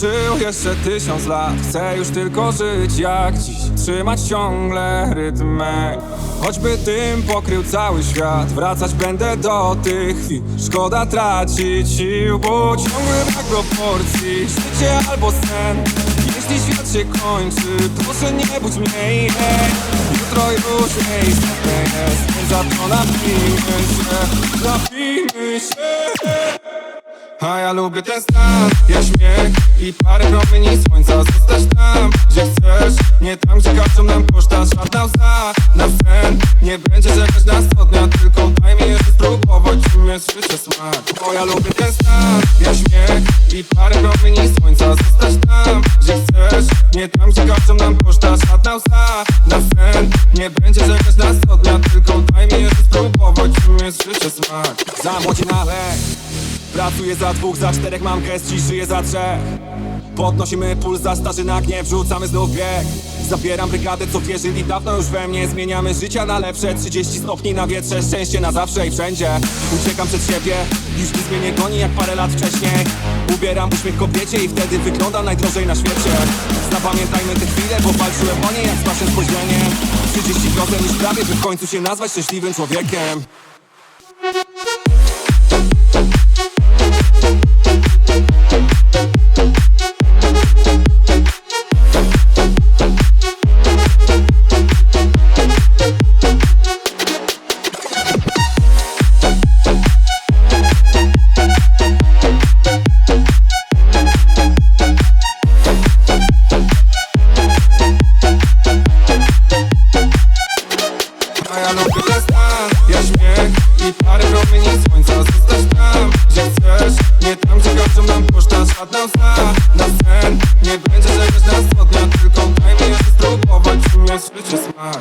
żył jeszcze tysiąc lat Chcę już tylko żyć jak dziś Trzymać ciągle rytm mej Choćby tym pokrył cały świat Wracać będę do tych chwil. Szkoda tracić sił Bo ciągle brak proporcji Życie albo sen. Jeśli świat się kończy Proszę nie budź mnie. Jutro już nieistotne jest Więc za to napijmy się. Napijmy się a ja lubię ten stan, ja śmiech i parę promieni słońca. Zostać tam, gdzie chcesz, nie tam, gdzie każą nam koszta Żadna łza na sen, nie będzie czekać na Tylko daj mi jeszcze spróbować, czym jest życie smak. Ja lubię ten stan, ja śmiech i parę promieni słońca. Zostać tam, gdzie chcesz, nie tam, gdzie każą nam koszta Żadna łza na sen, nie będzie czekać na Tylko daj mi jeszcze spróbować, czym jest życie smak. Za młodzi na lek Pracuję za dwóch, za czterech mam gest, dziś żyję za trzech. Podnosimy puls za starzy na gniew, rzucamy znów bieg. Zabieram brygadę, co wierzyli dawno już we mnie. Zmieniamy życia na lepsze, 30 stopni na wietrze Szczęście na zawsze i wszędzie. Uciekam przed siebie, już nic mnie nie goni jak parę lat wcześniej. Ubieram uśmiech kobiecie i wtedy wyglądam najdrożej na świecie. Zapamiętajmy te chwile, bo walczyłem o nie jak z waszym spojrzeniem 30% już prawie, by w końcu się nazwać szczęśliwym człowiekiem żadna zna na sen. Nie będzie zależna od dnia Tylko daj mi spróbować, czuję życie smak.